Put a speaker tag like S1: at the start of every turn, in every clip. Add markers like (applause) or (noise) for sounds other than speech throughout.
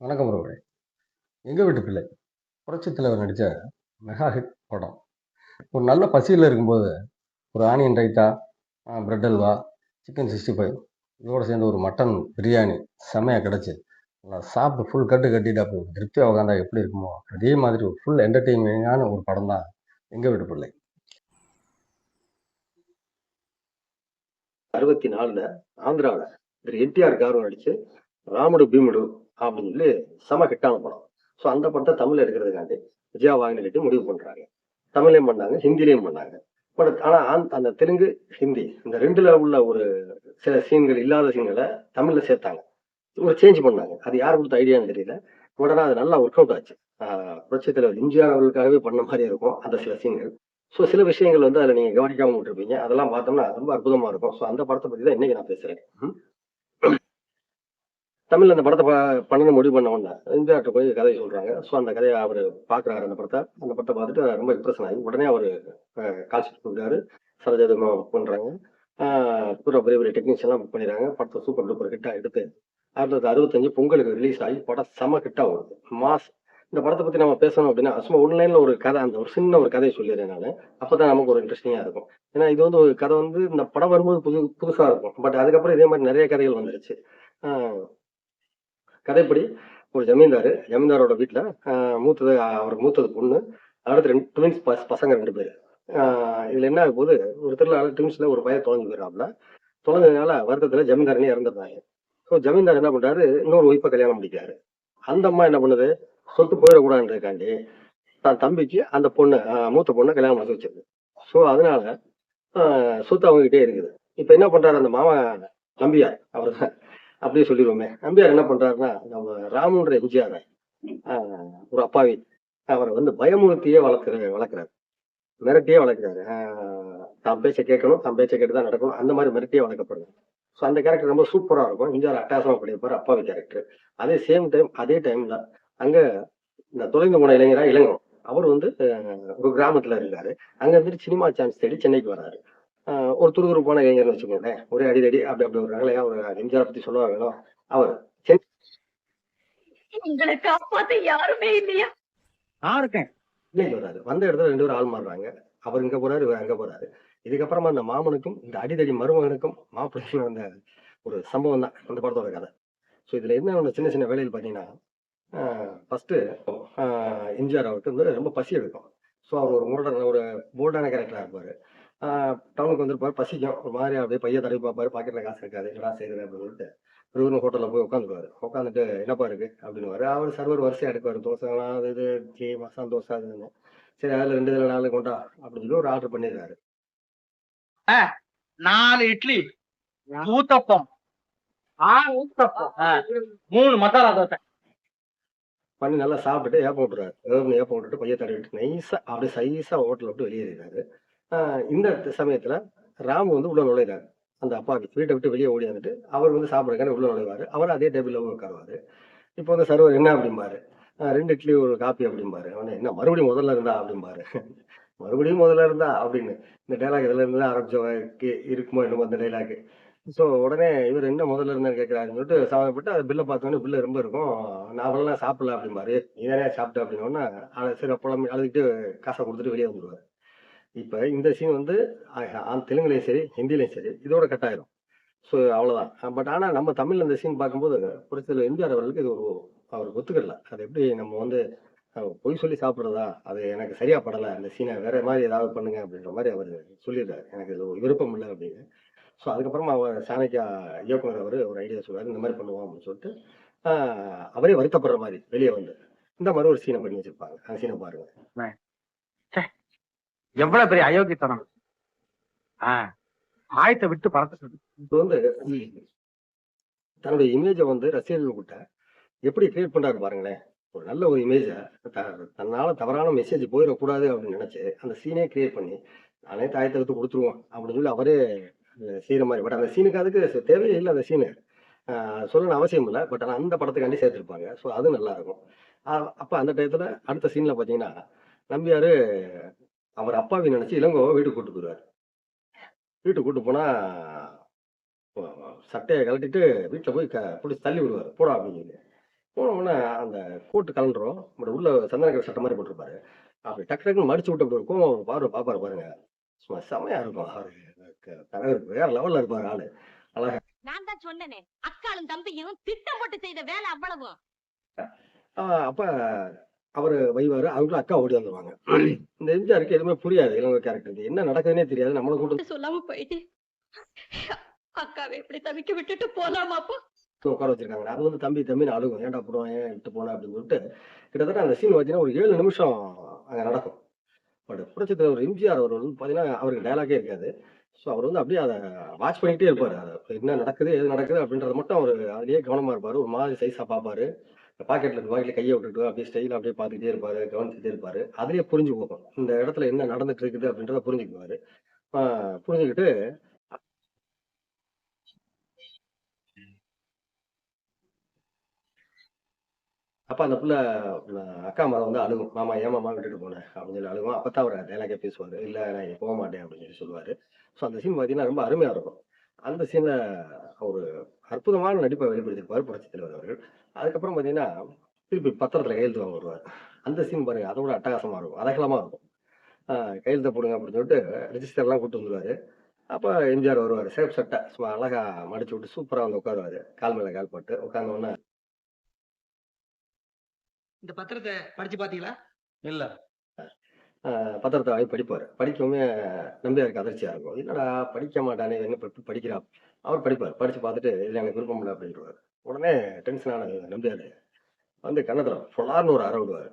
S1: வணக்கம் உறவுகளே. எங்கள் வீட்டு பிள்ளை புரட்சி தலைவர் நடித்த மெகா ஹிட் படம். ஒரு நல்ல பசியில் இருக்கும்போது ஒரு onion raita bread halwa chicken sixty five இதோடு சேர்ந்து ஒரு மட்டன் பிரியாணி செமையாக கிடச்சி. நல்லா சாப்பிட்டு ஃபுல் கட்டு கட்டிட்டு அப்போ திருப்தியாக உட்காந்தா எப்படி இருக்குமோ அதே மாதிரி ஒரு ஃபுல் என்டர்டெயின்மெண்டான ஒரு படம் தான் எங்கள் வீட்டு பிள்ளை.
S2: அறுபத்தி நாலுல ஆந்திராவில் என்டிஆர் கார்வம் நடிச்சு ராமுடு பீமுடு அப்படின்னு சொல்லி செம ஹிட்டான படம். ஸோ அந்த படத்தை தமிழ் எடுக்கிறதுக்காண்டி விஜயா வாங்கின முடிவு பண்றாங்க. தமிழ்லையும் பண்ணாங்க ஹிந்திலையும் பண்ணாங்க. பட் ஆனா ஆந்- அந்த தெலுங்கு ஹிந்தி இந்த ரெண்டுல உள்ள ஒரு சில சீன்கள் இல்லாத சீன்களை தமிழ்ல சேர்த்தாங்க. ஒரு சேஞ்ச் பண்ணாங்க. அது யார் கொடுத்த ஐடியான்னு தெரியல. உடனே அது நல்லா ஒர்க் அவுட் ஆச்சு. ஆஹ் புரட்சி தலைவர் எம்ஜிஆர் அவர்களுக்காகவே பண்ண மாதிரி இருக்கும் அந்த சில சீன்கள் ஸோ சில விஷயங்கள் வந்து அதில் நீங்கள் கவனிக்காம விட்டுருப்பீங்க. அதெல்லாம் பார்த்தோம்னா ரொம்ப அற்புதமா இருக்கும். ஸோ அந்த படத்தை பற்றி தான் இன்னைக்கு நான் பேசுறேன். தமிழ்ல அந்த படத்தை பண்ணணும் முடிவு பண்ண உடனே இந்தியாட்ட போய் கதை சொல்றாங்க. ஸோ அந்த கதையை அவர் பார்க்குறாரு அந்த படத்தை. அந்த படத்தை பார்த்துட்டு ரொம்ப இம்ப்ரெஷன் ஆகி உடனே அவர் கால்ஷீட் கொடுக்குறாரு. சரோஜாதமா புக் பண்றாங்க. பூரா பெரிய பெரிய டெக்னீஷியன்லாம் புக் பண்ணிடுறாங்க. படத்தை சூப்பர் டூப்பர் ஹிட்டாக எடுத்து ஆயிரத்தி தொள்ளாயிரத்தி அறுபத்தஞ்சு பொங்கலுக்கு ரிலீஸ் ஆகி படம் செம ஹிட்டாக வருது. மாஸ் இந்த படத்தை பற்றி நம்ம பேசணும் அப்படின்னா சும்மா ஒன்லைனில் ஒரு கதை அந்த ஒரு சின்ன ஒரு கதையை சொல்லிடுறேன் நான். அப்பதான் நமக்கு ஒரு இன்ட்ரெஸ்டிங்காக இருக்கும். ஏன்னா இது வந்து ஒரு கதை வந்து இந்த படம் வரும்போது புது புதுசாக இருக்கும். பட் அதுக்கப்புறம் இதே மாதிரி நிறைய கதைகள் வந்துருச்சு. கதைப்படி ஒரு ஜமீன்தார் ஜமீன்தாரோட வீட்டில் மூத்தது அவர் மூத்தது பொண்ணு அடுத்து ரெண்டு ட்வின்ஸ் பஸ் பசங்க ரெண்டு பேர். இதில் என்ன ஆகும் போது ஒரு திருவிழா ட்வின்ஸில் ஒரு பையன் தொலைஞ்சு போயிடறாப்புல. தொலைஞ்சதுனால வருத்தத்தில் ஜமீன்தாரனே இறந்துடுறாங்க ஸோ ஜமீன்தார் என்ன பண்ணுறாரு இன்னொரு ஒய்ஃபை கல்யாணம் முடிக்கிறாரு அந்த அம்மா என்ன பண்ணுது சொத்து போயிடக்கூடாதுன்றதுக்காண்டி தன் தம்பிக்கு அந்த பொண்ணு மூத்த பொண்ணை கல்யாணம் பண்ணி வச்சிருக்கு ஸோ அதனால சொத்து அவங்ககிட்டே இருக்குது. இப்போ என்ன பண்ணுறாரு அந்த மாமா தம்பியார் அவர் தான். அப்படியே சொல்லிடுவோமே. நம்பியார் என்ன பண்றாருன்னா நம்ம ராமனுடைய எம்ஜிஆர் ஒரு அப்பாவி அவரை வந்து பயமுறுத்தியே வளர்க்குற வளர்க்குறாரு. மிரட்டியே வளர்க்குறாரு. ஆஹ் தான் பேச்சை கேட்கணும் தான் பேச்சை கேட்டு தான் நடக்கணும் அந்த மாதிரி மிரட்டியே வளர்க்கப்படுது ஸோ அந்த கேரக்டர் ரொம்ப சூப்பராக இருக்கும். எம்ஜிஆர் அட்டாசமாக பண்ணியிருப்பார் அப்பாவி கேரக்டர் அதே சேம் டைம் அதே டைம்ல அங்க இந்த தொலைந்து போன இளைஞரா இளங்கம் அவர் வந்து ஒரு கிராமத்துல இருக்காரு அங்க இருந்துட்டு சினிமா சான்ஸ் தேடி சென்னைக்கு வராரு ஒரு துருதுருப்பான இளைஞர்னு வச்சுக்கோங்களேன். ஒரே அடிதடி அப்படி அப்படி ஒரு இல்லையா ஒரு எம்ஜிஆர் பத்தி சொல்லுவாங்களோ அவர்.
S3: உங்களை காப்பாத்த யாருமே இல்லையா?
S2: சென்னைக்கு வராரு வந்த இடத்துல ரெண்டு பேரும் ஆள் மாறுறாங்க. அவர் இங்க போறாரு இவர் அங்க போறாரு. இதுக்கப்புறமா அந்த மாமனுக்கும் இந்த அடிதடி மருமகனுக்கும் மாப்பிள்ளைக்கும் நடந்த ஒரு சம்பவம் தான் அந்த படத்தோட கதை. ஸோ இதுல என்ன சின்ன சின்ன வேலையில் பார்த்தீங்கன்னா ஃபர்ஸ்ட் எம்ஜிஆர் அவருக்கு வந்து ரொம்ப பசி எடுக்கும். ஸோ அவர் ஒரு முரடான ஒரு போல்டான கேரக்டராக இருப்பார். டவுனுக்கு வந்திருப்பார் பசிக்கும். ஒரு மாதிரி அப்படியே பைய தடவி பார்ப்பாரு பாக்கெட்ல காசு இருக்காது என்னடா செய்யுது அப்படின்னு சொல்லிட்டு ஒரு ஹோட்டலில் போய் உட்காந்துருவாரு உட்காந்துட்டு என்னப்பா இருக்கு? அப்படின்னு அவர் சர்வர் வரிசையாக எடுக்குவார். தோசை அது இது இட்லி மசாலா தோசை அது இதுன்னு. சரி அதில் ரெண்டு இதில் நாலு கொண்டா அப்படின்னு சொல்லி ஒரு ஆர்டர் பண்ணிடுறாரு.
S4: நாலு இட்லி ஊத்தப்பம். மூணு மசாலா தோசை.
S2: பண்ணி நல்லா சாப்பிட்டுட்டு ஏப்பம் விட்டுறாரு. ஏப்பம் விட்டுட்டு பைய தடவிட்டு நைஸாக அப்படியே சைஸாக ஹோட்டலில் விட்டு வெளியேறாரு இந்த சமயத்தில் ராமு வந்து உள்ள நுழைறாரு. அந்த அப்பாவி வீட்டை விட்டு வெளியே ஓடி வந்துட்டு அவர் வந்து சாப்பிட்றக்கான உள்ள நுழைவார். அவர் அதே டேபிளில் உட்காருவார். இப்போ வந்து சர்வர் என்ன அப்படிம்பாரு? ரெண்டு இட்லி ஒரு காப்பி அப்படிம்பாரு. அவனே என்ன மறுபடியும் முதல்ல இருந்தா? அப்படிம்பாரு. (laughs) மறுபடியும் முதல்ல இருந்தா? அப்படின்னு. இந்த டைலாக் இதுல இருந்து தான் ஆரம்பிச்ச இருக்குமோ என்னமோ அந்த டைலாக் ஸோ உடனே இவர் என்ன முதல்ல இருந்தான்னு கேட்குறாருன்னு சொல்லிட்டு சமயப்பட்டு அது பில்லை பார்த்தோன்னே பில்லு ரொம்ப இருக்கும். நான் அவ்வளோலாம் சாப்பிடல அப்படிம்பாரு. நீ தானே சாப்பிட்ட? அப்படின்னோடனே அதை சரி புலம்பி அழுதுகிட்டு காசை கொடுத்துட்டு வெளியே வந்துடுவார் இப்போ இந்த சீன் வந்து தெலுங்குலையும் சரி ஹிந்திலையும் சரி இதோட கட் ஆயிரும். ஸோ அவ்வளோதான் பட் ஆனால் நம்ம தமிழ்ல இந்த சீன் பார்க்கும்போது புரட்சியில் எம்ஜிஆர் அவர்களுக்கு இது ஒரு அவர் ஒத்துக்கல. அது எப்படி நம்ம வந்து பொய் சொல்லி சாப்பிட்றதா அது எனக்கு சரியா படலை அந்த சீனை வேற மாதிரி ஏதாவது பண்ணுங்க அப்படின்ற மாதிரி அவர் சொல்லிடுறாரு. எனக்கு இது விருப்பம் இல்லை அப்படின்னு. ஸோ அதுக்கப்புறமா அவர் சாணக்கியா இயக்குனர் அவர் ஒரு ஐடியா சொல்லுவார் இந்த மாதிரி பண்ணுவோம் அப்படின்னு சொல்லிட்டு அவரே வருத்தப்படுற மாதிரி வெளியே வந்து இந்த மாதிரி ஒரு சீனை பண்ணி வச்சிருப்பாங்க அந்த சீனை பாருங்க.
S4: எவ்வளவு பெரிய அயோக்கியத்தனம்? ஆ, ஆயத்தை விட்டு பறத்துட்டு
S2: இப்போ வந்து தன்னுடைய இமேஜை வந்து ரசிகர்கள்கிட்ட எப்படி கிரியேட் பண்றாரு பாருங்களேன். ஒரு நல்ல ஒரு இமேஜை தன்னால தவறான மெசேஜ் போயிடக்கூடாது அப்படின்னு நினைச்சு அந்த சீனே கிரியேட் பண்ணி நானே தாயத்தை எடுத்து கொடுத்துருவோம் அப்படின்னு சொல்லி அவரே செய்யற மாதிரி. பட் அந்த சீனுக்கு அதுக்கு தேவையே இல்லை அந்த சீனு சொல்லணும் அவசியம் இல்லை. பட் ஆனால் அந்த படத்துக்காண்டி சேர்த்துருப்பாங்க. ஸோ அது நல்லா இருக்கும். அப்போ அந்த டயத்துல அடுத்த சீன்ல பார்த்தீங்கன்னா நம்பியாரு அவர் அப்பாவி நினைச்சு இளங்கோவை வீட்டுக்கு கூட்டு போயிடுவார். வீட்டுக்கு கூட்டு போனா சட்டையை கழட்டிட்டு வீட்டில் போய் க பிடிச்சி தள்ளி விடுவார். போடா அப்படின்னு சொல்லி. போன உடனே அந்த கோட்டு கலண்டுரும் பட் உள்ள சந்தனக்கரை சட்டை மாதிரி போட்டிருப்பாரு. அப்படி டக்கு டக்குன்னு மடிச்சு விட்டு அப்படி இருக்கும் பாரு பாப்பாரு பாருங்க. சும்மா செமையா இருக்கும். அவரு க- தலைவர் வேற லெவல்ல இருப்பாரு ஆளு.
S3: நான் தான் சொன்னேனே அக்காளும் தம்பியும் திட்டம் போட்டு செய்த வேலை அவ்வளவு.
S2: அப்ப அவரு வைவாரு அவங்களும் அக்கா ஓடி வந்துருவாங்க. இந்த எம்ஜிஆருக்கு எதுவுமே புரியாது இளங்க கேரக்டருக்கு என்ன நடக்குதுன்னே தெரியாது நம்மளை கூட்டு
S3: சொல்லாம போயிட்டு அக்காவை எப்படி தவிக்க விட்டுட்டு போலாமாப்பா
S2: உட்கார வச்சிருக்காங்க. அது வந்து தம்பி தம்பி நான் அழுகும். ஏன்டா போடுவோம் ஏன் விட்டு போனேன் அப்படின்னு சொல்லிட்டு கிட்டத்தட்ட அந்த சீன் பார்த்தீங்கன்னா ஒரு ஏழு நிமிஷம் அங்க நடக்கும். பட் புரட்சத்தில் ஒரு எம்ஜிஆர் அவர் வந்து பார்த்தீங்கன்னா அவருக்கு டயலாகே இருக்காது. ஸோ அவர் வந்து அப்படியே அதை வாட்ச் பண்ணிக்கிட்டே இருப்பார். அதை என்ன நடக்குது எது நடக்குது அப்படின்றத மட்டும் அவர் அதுலேயே கவனமா இருப்பார். ஒரு மாதிரி சைஸாக பார்ப்பாரு. பாக்கெட்ல இருந்து பாக்கெட்ல கையை விட்டுட்டு அப்படியே ஸ்டைல் அப்படியே பார்த்துக்கிட்டே இருப்பாரு கவனிச்சுட்டே இருப்பாரு. அதுலயே புரிஞ்சு போகும் இந்த இடத்துல என்ன நடந்துட்டு இருக்குது அப்படின்றத புரிஞ்சுக்குவாரு. ஆஹ் புரிஞ்சுக்கிட்டு அப்ப அந்த புள்ள அக்கா மரம் வந்து அழுகும். மாமா ஏமாமா விட்டுட்டு போனேன் அப்படின்னு சொல்லி அழுகும். அப்பதான் அவர் டைலாகே பேசுவாரு. இல்ல நான் போக மாட்டேன். அப்படின்னு சொல்லி சொல்லுவாரு. ஸோ அந்த சீன் பார்த்தீங்கன்னா ரொம்ப அருமையா இருக்கும். அந்த சீன்ல ஒரு அற்புதமான நடிப்பை வெளிப்படுத்திருப்பாரு புரட்சி தலைவர் அவர்கள். அதுக்கப்புறம் பார்த்தீங்கன்னா திருப்பி பத்திரத்துல கையெழுத்து வாங்க வருவார். அந்த சீன் பாருங்க அதோட அட்டகாசமா இருக்கும். அதகலமா இருக்கும். ஆஹ் கையெழுத்த போடுங்க அப்படின்னு சொல்லிட்டு ரெஜிஸ்டர்லாம் கூட்டு வந்துருவாரு. அப்ப எம்ஜிஆர் வருவார். சேப் சட்டை சும்மா அழகா மடிச்சு விட்டு சூப்பரா வந்து உட்காருவாரு. கால் மேல கால் போட்டு உட்கார்ந்த உடனே
S5: இந்த பத்திரத்தை படிச்சு பாத்தீங்களா?
S1: இல்ல.
S2: ஆஹ் பத்திரத்தை வாங்கி படிப்பார். படிக்கவுமே நம்பியாருக்கு அதிர்ச்சியா இருக்கும். என்னடா படிக்க மாட்டானே என்ன படிக்கிறா அவர் படிப்பார். படிச்சு பார்த்துட்டு இல்லை எனக்கு விருப்பம் இல்லை அப்படின்றாரு உடனே டென்ஷன் ஆனது நம்பியார். வந்து கண்ணத்துல சொல்லார்னு ஒரு அற விடுவார்.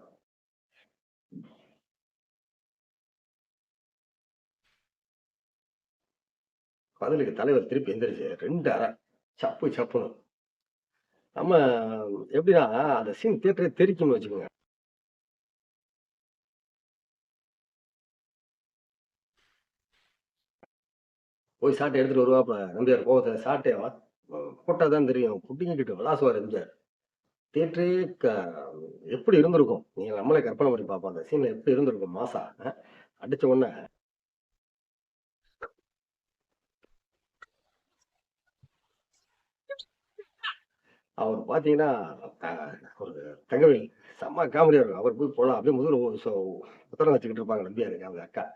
S2: பதிலுக்கு தலைவர் திருப்பி எந்திரிச்சு ரெண்டு அறை சப்பு சப்புன்னு. நம்ம எப்படின்னா அந்த சீன் தியேட்டரே தெரிக்கும்னு வச்சுக்கோங்க. போய் சாட்டை எடுத்துட்டு வருவாப்புல நம்பியார் கோவத்துல சாட்டை போட்டாதான் தெரியும். குட்டிங்கிட்டு விளாசுவார் எம்ஜிஆர் தேட்டரே க- எப்படி இருந்திருக்கும்? நீங்க நம்மளே கற்பனை பண்ணி பார்ப்போம். அந்த சீனில் எப்படி இருந்திருக்கும் மாசா? அடித்த அடிச்ச உடனே அவர் பாத்தீங்கன்னா ஒரு தங்கவேல் செம்ம காமெடியா இருக்கும். அவர் போய் போகலாம் அப்படியே முதல்ல உத்தரம் வச்சுக்கிட்டு இருப்பாங்க நம்பியாருக்கு அவங்க அக்கா.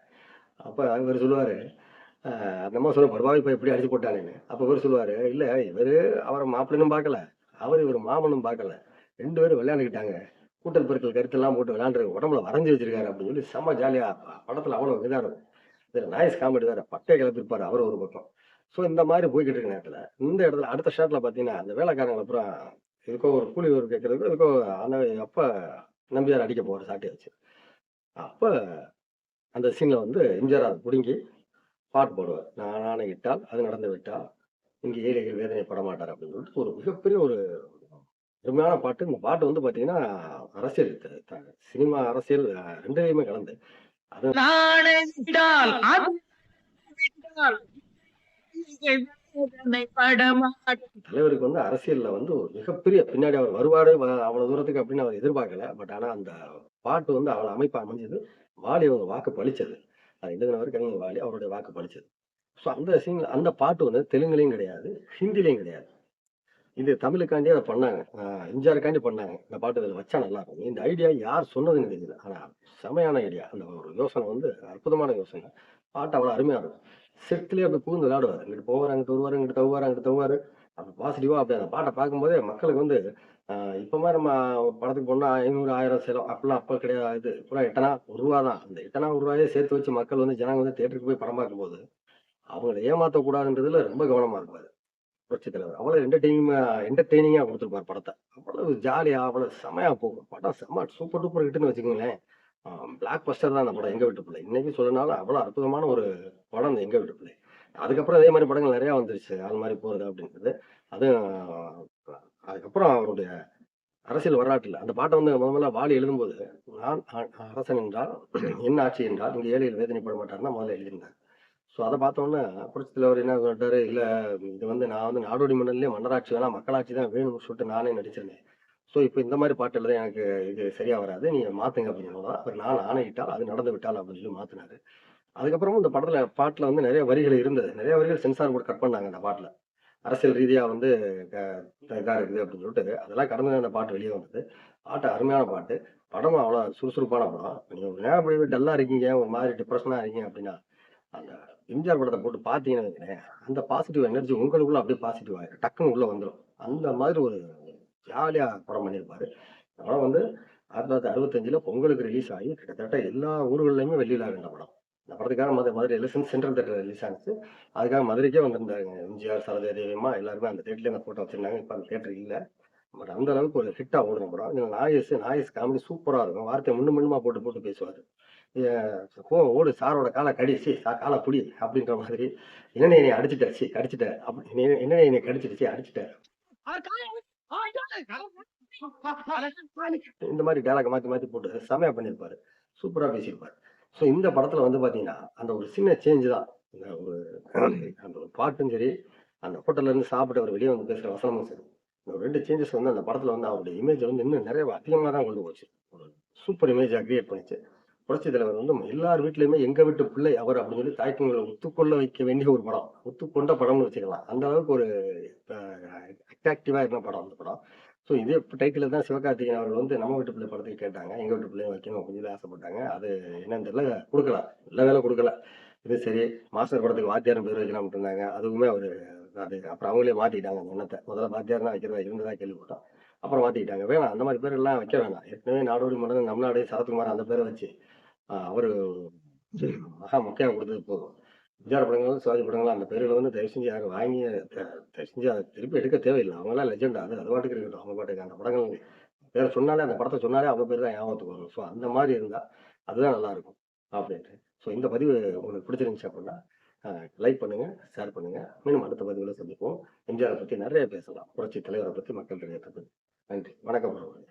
S2: அப்போ இவர் சொல்லுவாரு அந்த அம்மா சொல்ல படுவாவை எப்படி அடிச்சு போட்டானுன்னு. அப்போ இவர் சொல்லுவார் இல்லை இவரு அவரை மாப்பிள்ளையும் பார்க்கல. அவர் இவர் மாமனும் பார்க்கல. ரெண்டு பேரும் விளையாண்டுக்கிட்டாங்க. கூட்டல் பெருக்கள் கருத்தெல்லாம் போட்டு விளையாண்டு உடம்புல வரைஞ்சி வச்சிருக்காரு அப்படின்னு சொல்லி செம்ம ஜாலியாக படத்தில் அவ்வளோ இதாக இருக்கும். நாய்ஸ் காமெடி வேற. பட்டை கிளப்பிருப்பார் அவர் ஒரு பக்கம். ஸோ இந்த மாதிரி போய்கிட்டு இருக்க நேரத்தில் இந்த இடத்துல அடுத்த ஷாட்டில் பார்த்தீங்கன்னா அந்த வேலைக்காரங்களை அப்புறம் இதுக்கோ ஒரு கூலி ஒரு கேட்கறதுக்கு இதுக்கோ அந்த அப்போ நம்பியார் அடிக்க போகிற சாட்டை வச்சு. அப்போ அந்த சீனில் வந்து எம்ஜிஆர் அதை பிடுங்கி பாட்டு போடுவார். நான் ஆணையிட்டால் அது நடந்து விட்டால் இங்கே ஏழைகள் வேதனைப்பட மாட்டார் அப்படின்னு சொல்லிட்டு ஒரு மிகப்பெரிய ஒரு அருமையான பாட்டு. இந்த பாட்டு வந்து பாத்தீங்கன்னா அரசியல் சினிமா அரசியல் அஹ், ரெண்டுலையுமே கலந்து. அது தலைவருக்கு வந்து அரசியல்ல வந்து ஒரு மிகப்பெரிய பின்னாடி அவர் வருவாரு. அவ்வளவு தூரத்துக்கு அப்படின்னு அவர் எதிர்பார்க்கல. பட் ஆனா அந்த பாட்டு வந்து அவ்வளவு அமைப்பா அமைஞ்சது. வாலி அவங்க வாக்கு பளிச்சது அது எழுதினவர் கங்கவாலி வாலி அவருடைய வாக்கு பழிச்சது ஸோ அந்த சீன் அந்த பாட்டு வந்து தெலுங்குலையும் கிடையாது ஹிந்திலையும் கிடையாது. இது தமிழுக்காண்டி அதை பண்ணாங்க. எம்ஜிஆருக்காண்டி பண்ணாங்க. இந்த பாட்டு இதில் வச்சா நல்லா இருக்கும் இந்த ஐடியா யார் சொன்னதுன்னு தெரியல. ஆனா செமையான ஐடியா அந்த ஒரு யோசனை வந்து அற்புதமான யோசனை. பாட்டு அவ்வளோ அருமையா இருக்கும். செட்லேயே அப்படி பூந்து விளையாடுவார். இங்கிட்டு போவார் அங்கிட்டு வருவார் இங்கிட்டு தவுவார் அங்கிட்டு தவுவார். அப்படி பாசிட்டிவா அப்படி அந்த பாட்டை பார்க்கும்போதே மக்களுக்கு வந்து இப்போ மாதிரி நம்ம படத்துக்கு போனால் ஐநூறு ஆயிரம் செலவு அப்படிலாம் அப்போ கிடையாது. பூரா எட்டனா ஒரு ரூபா தான். அந்த எட்டனா ஒரு ரூபாயே சேர்த்து வச்சு மக்கள் வந்து ஜனங்க வந்து தேட்டருக்கு போய் படம் பார்க்கும்போது அவங்களை ஏமாற்றக்கூடாதுன்றதுல ரொம்ப கவனமாக இருப்பார். புரட்சி தலைவர். அவ்வளோ என்டர்டெய்னிங் என்டர்டெய்னிங்காக கொடுத்துருப்பாரு படத்தை. அவ்வளவு ஜாலியாக அவ்வளோ செமையாக போகும். படம் செம்ம சூப்பர் டூப்பர் ஹிட்னு வச்சுக்கோங்களேன். பிளாக் பஸ்டர் தான் அந்த படம். எங்கள் வீட்டு பிள்ளை. இன்னைக்கு சொல்லனாலும் அவ்வளோ அற்புதமான ஒரு படம் அந்த எங்கள் வீட்டு பிள்ளை. அதுக்கப்புறம் அதே மாதிரி படங்கள் நிறையா வந்துருச்சு. அது மாதிரி போகிறது அப்படின்றது. அதுவும் அதுக்கப்புறம் அவருடைய அரசியல் வரலாற்றில் அந்த பாட்டை வந்து முதல்ல வாலி எழுதும்போது நான் அரசன் என்றால் என்ன ஆட்சி என்றால் இங்கே ஏழைகள் வேதனைப்பட மாட்டார்னா முதல்ல எழுதியிருந்தார் ஸோ அதை பார்த்தோன்னே புரட்சித்தில் அவர் என்ன சொல்லிட்டாரு? இல்லை இது வந்து நான் வந்து நாடோடி மன்னர்லேயே மன்னராட்சி வேணாம் மக்களாட்சி தான் வேணும்னு சொல்லிட்டு நானே நடிச்சிருந்தேன். ஸோ இப்போ இந்த மாதிரி பாட்டு எழுத எனக்கு இது சரியாக வராது நீங்கள் மாற்றுங்க அப்படின்னு சொன்னா அவர் நான் ஆணையிட்டால் அது நடந்து விட்டால் அப்படின்னு சொல்லி மாற்றினாரு அதுக்கப்புறமும் இந்த படத்தில் பாட்டில் வந்து நிறைய வரிகள் இருந்தது. நிறைய வரிகள் சென்சார் போர்டு கட் பண்ணாங்க அந்த பாட்டில். அரசியல் ரீதியாக வந்து க- இருக்குது அப்படின்னு சொல்லிட்டு அதெல்லாம் கடந்து அந்த பாட்டு வெளியே வந்தது. பாட்டு அருமையான பாட்டு. படமும் அவ்வளோ சுறுசுறுப்பான படம். நீங்கள் ஒரு நேரம் அப்படி டல்லா இருக்கீங்க ஒரு மாதிரி டிப்ரெஷனாக இருக்கீங்க அப்படின்னா அந்த எம்ஜிஆர் படத்தை போட்டு பார்த்தீங்கன்னு வைக்கிறேன் அந்த பாசிட்டிவ் எனர்ஜி உங்களுக்குள்ள அப்படியே பாசிட்டிவ் ஆகிடும் டக்குன்னு உள்ளே வந்துடும் அந்த மாதிரி ஒரு ஜாலியாக படம் பண்ணியிருப்பார். அதனால் படம் வந்து ஆயிரத்தி தொள்ளாயிரத்தி அறுபத்தஞ்சில் பொங்கலுக்கு ரிலீஸ் ஆகி கிட்டத்தட்ட எல்லா ஊர்கள்லையுமே வெளியில் ஆகின்ற படம். இந்த படத்துக்காக மதுரை மதுரையில் சென்ட்ரல் தேட்டர் ரிலீஸ் ஆனிச்சு. அதுக்காக மதுரைக்கே வந்திருந்தாங்க எம்ஜிஆர் சரோஜா தேவியம்மா எல்லாருமே அந்த தேட்டர்ல அந்த ஃபோட்டோ வச்சுருந்தாங்க. இப்போ அந்த தேட்டர் இல்லை. பட் அந்த அளவுக்கு ஒரு ஹிட்டாக ஓடணும் படம். இதுல நாயஸ் நாயஸ் காமெடி சூப்பராக இருக்கும். வார்த்தை முன்னு முன்னுமா போட்டு போட்டு பேசுவார். போ ஓடு சாரோட காலை கடிச்சு சா காலை புடி அப்படின்ற மாதிரி. என்னென்ன என்னை அடிச்சிட்டாச்சு கடிச்சிட்ட. அப்படி என்னென்ன என்னை கடிச்சிடுச்சு அடிச்சிட்ட. இந்த மாதிரி டேலாக் மாற்றி மாற்றி போட்டு செமையா பண்ணியிருப்பாரு. சூப்பராக பேசியிருப்பாரு. ஸோ இந்த படத்தில் வந்து பார்த்தீங்கன்னா அந்த ஒரு சின்ன சேஞ்ச் தான். இந்த ஒரு அந்த ஒரு பாட்டும் சரி அந்த ஹோட்டல்லேருந்து சாப்பிட்டு அவர் வெளியே வந்து பேசுற வசனமும் சரி. இந்த ஒரு ரெண்டு சேஞ்சஸ் வந்து அந்த படத்தில் வந்து அவருடைய இமேஜ் வந்து இன்னும் நிறைய அதிகமாக தான் கொண்டு போச்சு. ஒரு சூப்பர் இமேஜாக கிரியேட் பண்ணிச்சு. புரட்சி தலைவர் வந்து எல்லார் வீட்லையுமே எங்க வீட்டு பிள்ளை அவர் அப்படின்னு சொல்லி தாய்க்குங்களை ஒத்துக்கொள்ள வைக்க வேண்டிய ஒரு படம். ஒத்துக்கொண்ட படம்னு வச்சுக்கலாம். அந்த அளவுக்கு ஒரு அட்ராக்டிவா இருந்த படம் அந்த படம். ஸோ இதே டைட்டில் தான் சிவகார்த்திகேயன் அவர்கள் வந்து நம்ம வீட்டு பிள்ளை படத்துக்கு கேட்டாங்க. எங்கள் வீட்டு பிள்ளைங்க வைக்கணும் கொஞ்சம் ஆசைப்பட்டாங்க அது என்னன்னு தெரியல கொடுக்கல இல்லை வேலை கொடுக்கல இது சரி மாஸ்டர் படத்துக்கு வாத்தியாரம் பேர் வைக்கலாம்னு இருந்தாங்க. அதுவுமே அவர் அது அப்புறம் அவங்களே மாற்றிட்டாங்க அந்த எண்ணத்தை. முதல்ல வாத்தியார் தான் வைக்கிறதா இருந்ததா கேள்விப்பட்டோம். அப்புறம் மாத்திக்கிட்டாங்க வேணாம் அந்த மாதிரி பேர் எல்லாம் வைக்க வேணாம். ஏற்கனவே நாடோடி மன்னன் தமிழ்நாடு சரத்குமார் அந்த பேரை வச்சு அவர் மகா முக்கியம் கொடுத்தது போதும். விஜயார படங்களும் சிவாஜி படங்களும் அந்த பேரில் வந்து தயவு செஞ்சு யாரும் வாங்கி த- தயவு செஞ்சு அதை திருப்பி எடுக்க தேவையில்லை. அவங்களாம் லெஜெண்ட் அது அது பாட்டுக்கு இருக்கட்டும். அவங்க பாட்டுக்கு அந்த படங்கள் பேரை சொன்னாலே அந்த படத்தை சொன்னாலே அவங்க பேர் தான் ஞாபகத்துக்கு வரும். ஸோ அந்த மாதிரி இருந்தால் அதுதான் நல்லாயிருக்கும் அப்படின்ட்டு. ஸோ இந்த பதிவு உங்களுக்கு பிடிச்சிருந்துச்சு அப்படின்னா லைக் பண்ணுங்கள் ஷேர் பண்ணுங்கள் மீண்டும் அடுத்த பதிவில் சந்திப்போம். எம்ஜிஆரை பற்றி நிறைய பேசலாம். புரட்சி தலைவரை பற்றி மக்கள் தெரியறதுக்கு நன்றி. வணக்கம் உறவுகளே.